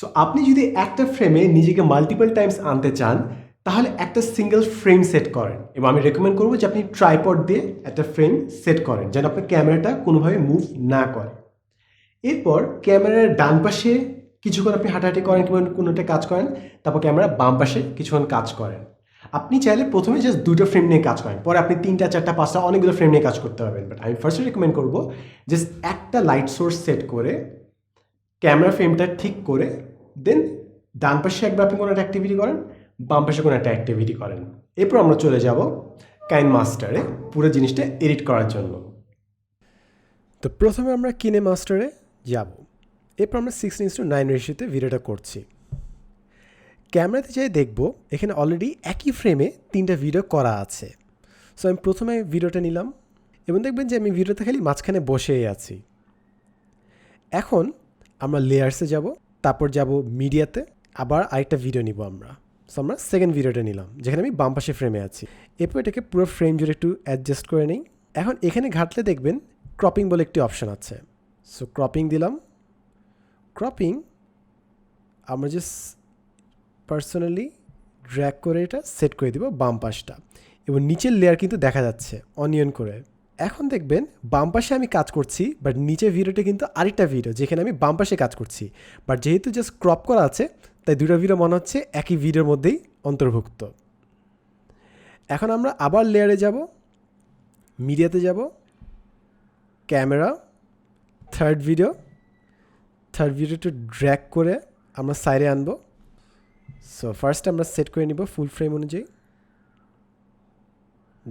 So আপনি যদি একটা ফ্রেমে নিজেকে মাল্টিপল টাইমস আনতে চান, তাহলে একটা সিঙ্গেল ফ্রেম সেট করেন। এবং আমি রেকমেন্ড করব যে আপনি ট্রাইপড দিয়ে একটা ফ্রেম সেট করেন, যেন আপনার ক্যামেরাটা কোনোভাবে মুভ না করে। এরপর ক্যামেরার ডান পাশে কিছুক্ষণ আপনি হাঁটাহাঁটি করেন কিংবা কোনো একটা কাজ করেন, তারপর ক্যামেরা বাম পাশে কিছুক্ষণ কাজ করেন। আপনি চাইলে প্রথমে জাস্ট দুটো ফ্রেম নিয়ে কাজ করেন, পরে আপনি তিনটা, চারটা, পাঁচটা অনেকগুলো ফ্রেম নিয়ে কাজ করতে পারবেন। বাট আমি ফার্স্টে রেকমেন্ড করব জাস্ট একটা লাইট সোর্স সেট করে ক্যামেরা ফ্রেমটা ঠিক করে দেন ডান পাশে একবার আপনি কোনো একটা অ্যাক্টিভিটি করেন, বাম পাশে কোনো একটা অ্যাক্টিভিটি করেন। এরপর আমরা চলে যাব কাইন মাস্টারে পুরো জিনিসটা এডিট করার জন্য। তো প্রথমে আমরা কিনে মাস্টারে যাব। এরপর আমরা সিক্স ইন্স টু নাইন রেশিওতে ভিডিওটা করছি। ক্যামেরাতে যাই দেখব, এখানে অলরেডি একই ফ্রেমে তিনটা ভিডিও করা আছে। সো আমি প্রথমে ভিডিওটা নিলাম এবং দেখবেন যে আমি ভিডিওতে খালি মাঝখানে বসেই আছি। এখন আমরা লেয়ার্সে যাব। তারপর যাব মিডিয়াতে, আবার আরেকটা ভিডিও নিব আমরা। সো আমরা সেকেন্ড ভিডিওটা নিলাম, যেখানে আমি বাম পাশে ফ্রেমে আছি। এরপর এটাকে পুরো ফ্রেম জুড়ে একটু অ্যাডজাস্ট করে নিই। এখন এখানে ঘাটলে দেখবেন ক্রপিং বলে একটি অপশান আছে। সো ক্রপিং দিলাম। ক্রপিং আমরা জাস্ট পার্সোনালি ড্র্যাক করে এটা সেট করে দিব বাম পাশটা। এবং নিচের লেয়ার কিন্তু দেখা যাচ্ছে অনিয়ন করে। এখন দেখবেন বাম পাশে আমি কাজ করছি বাট নিচের ভিডিওটা কিন্তু আরেকটা ভিডিও যেখানে আমি বাম পাশে কাজ করছি। বাট যেহেতু জাস্ট ক্রপ করা আছে, তাই দুটো ভিডিও মনে হচ্ছে একই ভিডিওর মধ্যেই অন্তর্ভুক্ত। এখন আমরা আবার লেয়ারে যাব মিডিয়াতে যাব ক্যামেরা থার্ড ভিডিও থার্ড ভিডিওটা ড্র্যাক করে আমরা সাইডে আনব। সো ফার্স্ট আমরা সেট করে নিব ফুল ফ্রেম অনুযায়ী।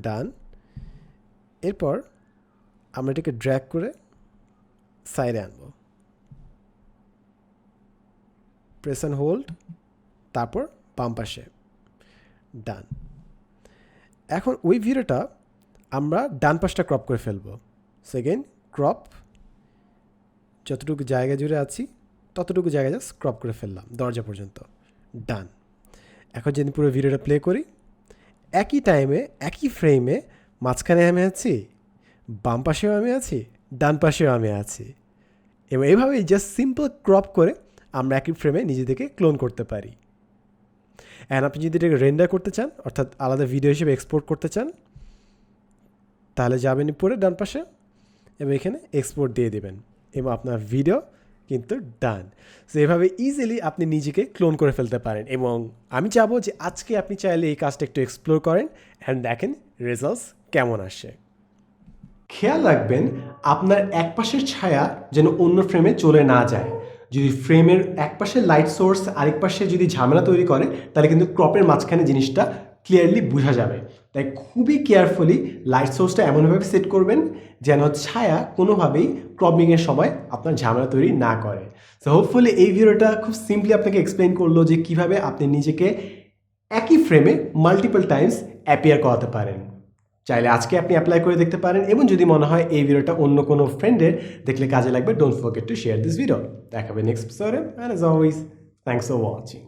ডান এরপর আমরা এটাকে ড্র্যাগ করে সাইডে আনব। প্রেস অ্যান্ড হোল্ড তারপর বাম পাশে। ডান এখন ওই ভিডিওটা আমরা ডান পাশটা ক্রপ করে ফেলব। সেকেন্ড ক্রপ যতটুকু জায়গা জুড়ে আছি, ততটুকু জায়গা জাস্ট ক্রপ করে ফেললাম, দরজা পর্যন্ত। ডান এখন যদি পুরো ভিডিওটা প্লে করি, একই টাইমে একই ফ্রেমে মাঝখানে আমি আছি, বাম পাশেও আমি আছি, ডান পাশেও আমি আছি। এবং এইভাবেই জাস্ট সিম্পল ক্রপ করে আমরা একই ফ্রেমে নিজেদেরকে ক্লোন করতে পারি। অ্যান্ড আপনি যদি এটাকে রেন্ডার করতে চান, অর্থাৎ আলাদা ভিডিও হিসেবে এক্সপোর্ট করতে চান, তাহলে যাবেন পরে ডান পাশে, এবং এখানে এক্সপোর্ট দিয়ে দেবেন। এবং আপনার ভিডিও কিন্তু ডান সো এভাবে ইজিলি আপনি নিজেকে ক্লোন করে ফেলতে পারেন। এবং আমি চাবো যে আজকে আপনি চাইলে এই কাজটা একটু এক্সপ্লোর করেন অ্যান্ড দেখেন রেজাল্টস কেমন আসে? খেয়াল রাখবেন, আপনার এক পাশের ছায়া যেন অন্য ফ্রেমে চলে না যায়। যদি ফ্রেমের এক পাশে লাইট সোর্স আরেক পাশে যদি ঝামেলা তৈরি করে, তাহলে কিন্তু ক্রপের মাঝখানে জিনিসটা ক্লিয়ারলি বোঝা যাবে। তাই খুবই কেয়ারফুলি লাইট সোর্সটা এমনভাবে সেট করবেন, যেন ছায়া কোনোভাবেই ক্রপিংয়ের সময় আপনার ঝামেলা তৈরি না করে। সো হোপফুলি এই ভিডিওটা খুব সিম্পলি আপনাকে এক্সপ্লেন করল যে কীভাবে আপনি নিজেকে একই ফ্রেমে মাল্টিপল টাইমস অ্যাপিয়ার করাতে পারেন। চাইলে আজকে আপনি অ্যাপ্লাই করে দেখতে পারেন এবং যদি মনে হয় এই ভিডিওটা অন্য কোনো ফ্রেন্ডের দেখলে কাজে লাগবে don't forget to share this video দেখাবে নেক্সট এপিসোডে and as always thanks for watching